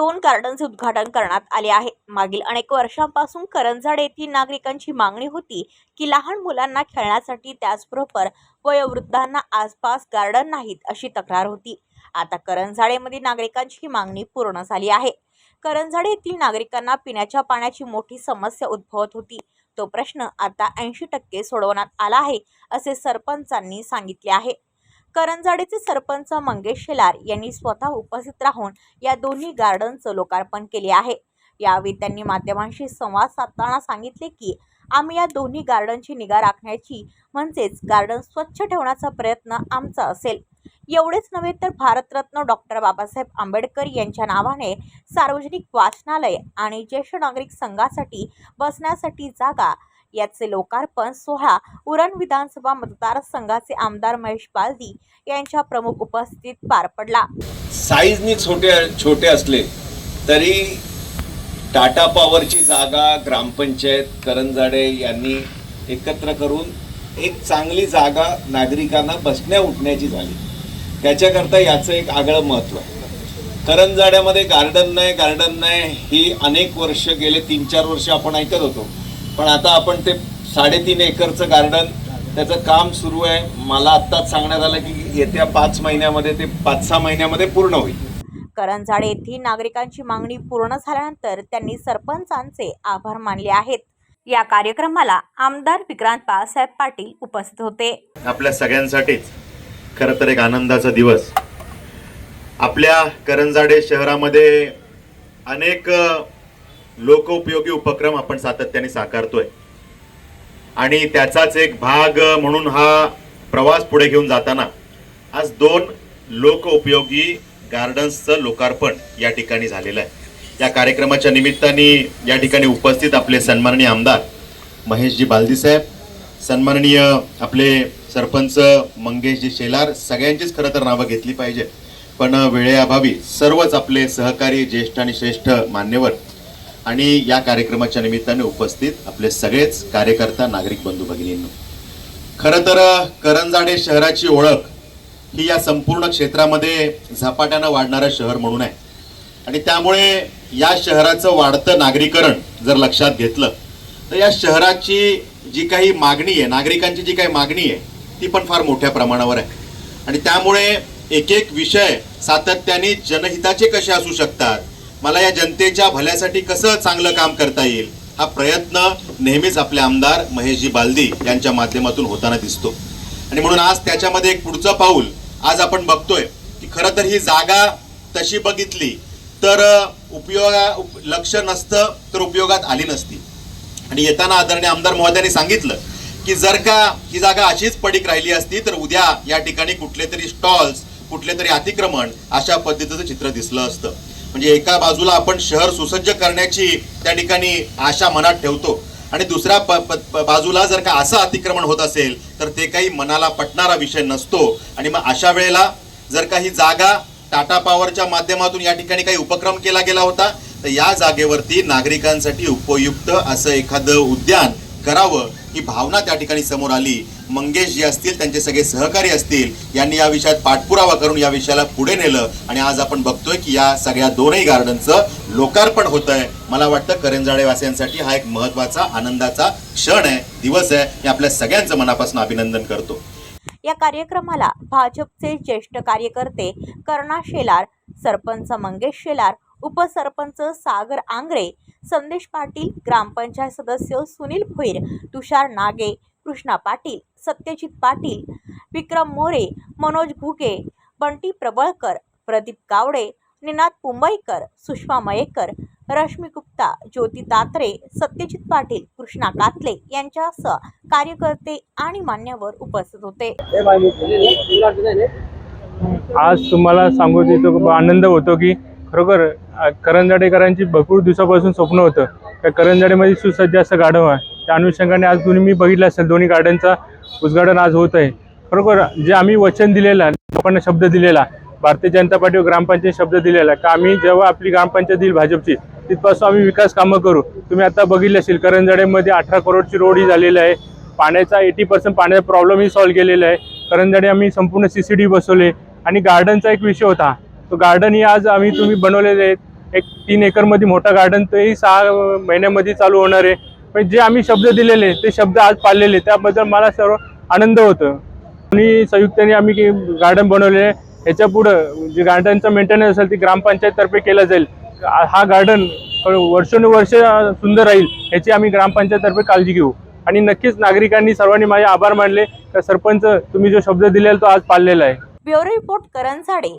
दोन गार्डनचे उद्घाटन करण्यात आले आहे मागील अनेक वर्षांपासून करंजाड येथील नागरिकांची मागणी होती की लहान मुलांना खेळण्यासाठी त्याचबरोबर वयोवृद्धांना आसपास गार्डन नाहीत अशी तक्रार होती. आता करंजाडेमध्ये नागरिकांची मागणी पूर्ण झाली आहे. करंजाडे येथील नागरिकांना पिण्याच्या पाण्याची मोठी समस्या उद्भवत होती. तो प्रश्न आता ऐंशी टक्के सोडवण्यात आला आहे असे सरपंचांनी सांगितले आहे. करंजाडेचे सरपंच मंगेश शेलार यांनी स्वतः उपस्थित राहून या दोन्ही गार्डनचं लोकार्पण केले आहे. यावेळी त्यांनी माध्यमांशी संवाद साधताना सांगितले की आम्ही या दोन्ही गार्डनची निगा राखण्याची म्हणजेच गार्डन स्वच्छ ठेवण्याचा प्रयत्न आमचा असेल. एवढेच नव्हे तर भारतरत्न डॉक्टर बाबासाहेब आंबेडकर यांच्या नावाने सार्वजनिक वाचनालय आणि ज्येष्ठ नागरिक संघासाठी बसण्यासाठी जागा याचे लोकार्पण सोहळा उरण विधानसभा मतदारसंघाचे आमदार महेश बालदी यांच्या प्रमुख उपस्थितीत पार पडला. साईजनी छोटे छोटे असले तरी टाटा पॉवरची जागा ग्रामपंचायत करंजाडे यांनी एकत्र करून एक चांगली जागा नागरिकांना बसण्या उठण्याची झाली. त्याच्याकरता याचं एक आगळं महत्त्व आहे. करंजाड्यामध्ये गार्डन नाही गार्डन नाही ही अनेक वर्ष गेले तीन चार वर्ष आपण ऐकत होतो. पण आता आपण ते साडेतीन एकरचं गार्डन त्याचं काम सुरू आहे. मला आत्ताच सांगण्यात आलं की येत्या पाच महिन्यामध्ये ते पाच सहा महिन्यामध्ये पूर्ण होईल. करंजाडे येथील नागरिकांची मागणी पूर्ण झाल्यानंतर त्यांनी सरपंचांचे आभार मानले आहेत. या कार्यक्रमाला आमदार विक्रांत बाळासाहेब पाटील उपस्थित होते. आपल्या सगळ्यांसाठीच खरं तर एक आनंदाचा दिवस. आपल्या करंजाडे शहरामध्ये अनेक लोकोपयोगी उपक्रम आपण सातत्याने साकारतोय. आणि त्याचाच एक भाग म्हणून हा प्रवास पुढे घेऊन जाताना आज दोन लोकउपयोगी गार्डन्सचं लोकार्पण या ठिकाणी झालेलं आहे. या कार्यक्रमाच्या निमित्ताने या ठिकाणी उपस्थित आपले सन्माननीय आमदार महेशजी बालदीसाहेब सन्माननीय आपले सरपंच मंगेशजी शेलार सगळ्यांचीच खरं तर नावं घेतली पाहिजे पण वेळेअभावी सर्वच आपले सहकारी ज्येष्ठ आणि श्रेष्ठ मान्यवर आणि या कार्यक्रमाच्या निमित्ताने उपस्थित आपले सगळेच कार्यकर्ता नागरिक बंधू भगिनींनो. खरं तर करंजाडे शहराची ओळख ही या संपूर्ण क्षेत्रामध्ये झपाट्यानं वाढणारं शहर म्हणून आहे. आणि त्यामुळे या शहराचं वाढतं नागरीकरण जर लक्षात घेतलं तर या शहराची जी काही मागणी आहे नागरिकांची जी काही मागणी आहे ती पण फार मोठ्या प्रमाणावर आहे. आणि त्यामुळे एक एक विषय सातत्याने जनहिताचे कसे असू शकतात मला या जनतेच्या भल्यासाठी कसं चांगलं काम करता येईल हा प्रयत्न नेहमीच आपले आमदार महेशजी बालदी यांच्या माध्यमातून होताना दिसतो. आणि म्हणून आज त्याच्यामध्ये एक पुढचं पाऊल आज आपण बघतोय की खरं तर ही जागा तशी बघितली तर उपयोगा उप, लक्ष नसतं तर उपयोगात आली नसती. आणि येताना आदरणीय आमदार महोदयांनी सांगितलं की जर का ही जागा अशीच पडीक राहिली असती तर उद्या या ठिकाणी कुठले तरी स्टॉल्स कुठले तरी अतिक्रमण अशा पद्धतीचं चित्र दिसलं असतं. म्हणजे एका बाजूला आपण शहर सुसज्ज करण्याची त्या ठिकाणी आशा मनात ठेवतो. आणि दुसऱ्या प, प, बाजूला जर का असं अतिक्रमण होत असेल तर ते काही मनाला पटणारा विषय नसतो. आणि मग अशा वेळेला जर का ही जागा टाटा पॉवरच्या माध्यमातून या ठिकाणी काही उपक्रम केला गेला होता तर या जागेवरती नागरिकांसाठी उपयुक्त असं एखादं उद्यान करावं ही भावना त्या ठिकाणी समोर आली. मंगेश जे असतील त्यांचे सगळे सहकारी असतील यांनी या विषयात पाठपुरावा करून या विषयाला पुढे नेलं. आणि आज आपण बघतोय की या सगळ्या दोनही गार्डनचं लोकार्पण होत आहे मला वाटतं करंजाडेवासियांसाठी हा एक महत्त्वाचा आनंदाचा क्षण आहे दिवस आहे. मी आपल्या सगळ्यांचं मनापासून अभिनंदन करतो. या कार्यक्रमाला भाजपचे ज्येष्ठ कार्यकर्ते कर्णा शेलार सरपंच मंगेश शेलार उपसरपंच सागर आंग्रे संदेश पाटील ग्रामपंचायत सदस्य सुनील भोईर तुषार नागे कृष्णा पाटील सत्यजित पाटील विक्रम मोरे मनोज घुगे बंटी प्रबळकर प्रदीप गावडे निनाद मुंबईकर सुषमा मयेकर रश्मी गुप्ता ज्योती तात्रे सत्यजित पाटील कृष्णा कातले यांच्यासह कार्यकर्ते आणि मान्यवर उपस्थित होते. आज तुम्हाला सांगू की आनंद होतो की खरोखर करंजाडेकरांची भरपूर दिवसापासून स्वप्न होतं. त्या करंजाडेमध्ये सुसज्ज असं गार्डन आहे त्या अनुषंगाने आज तुम्ही मी बघितलं असेल दोन्ही गार्डनचा उद्घाटन आज होत आहे. खरोखर जे आम्ही वचन दिलेलं आहे, लोकांना शब्द दिलेला भारतीय जनता पार्टी व ग्रामपंचायत शब्द दिलेला का आम्ही जेव्हा आपली ग्रामपंचायत येईल भाजपची तिथपासून आम्ही विकास कामं करू. तुम्ही आता बघितलं असेल करंजाडेमध्ये अठरा करोडची रोड ही झालेली आहे. पाण्याचा एटी पर्सेंट पाण्याचा प्रॉब्लेमही सॉल्व्ह केलेला आहे. करंजाडे आम्ही संपूर्ण सी सी डी बसवले. आणि गार्डनचा एक विषय होता. तो गार्डन ही आज आम्ही तुम्ही बनवलेले आहेत. एक तीन एकरमध्ये मोठं गार्डन तेही सहा महिन्यामध्ये चालू होणार आहे. पण जे आम्ही शब्द दिलेले ते शब्द आज पाळलेले त्याबद्दल मला सर्व आनंद होतो. आणि संयुक्ताने आम्ही गार्डन बनवलेले आहे. ह्याच्या पुढं जे गार्डनचं मेंटेनन्स असेल ते ग्रामपंचायततर्फे केलं जाईल. हा गार्डन वर्षानुवर्ष सुंदर राहील ह्याची आम्ही ग्रामपंचायततर्फे काळजी घेऊ. आणि नक्कीच नागरिकांनी सर्वांनी माझे आभार मानले. तर सरपंच तुम्ही जो शब्द दिलेला तो आज पाळलेला आहे. ब्युरो रिपोर्ट करण झाडे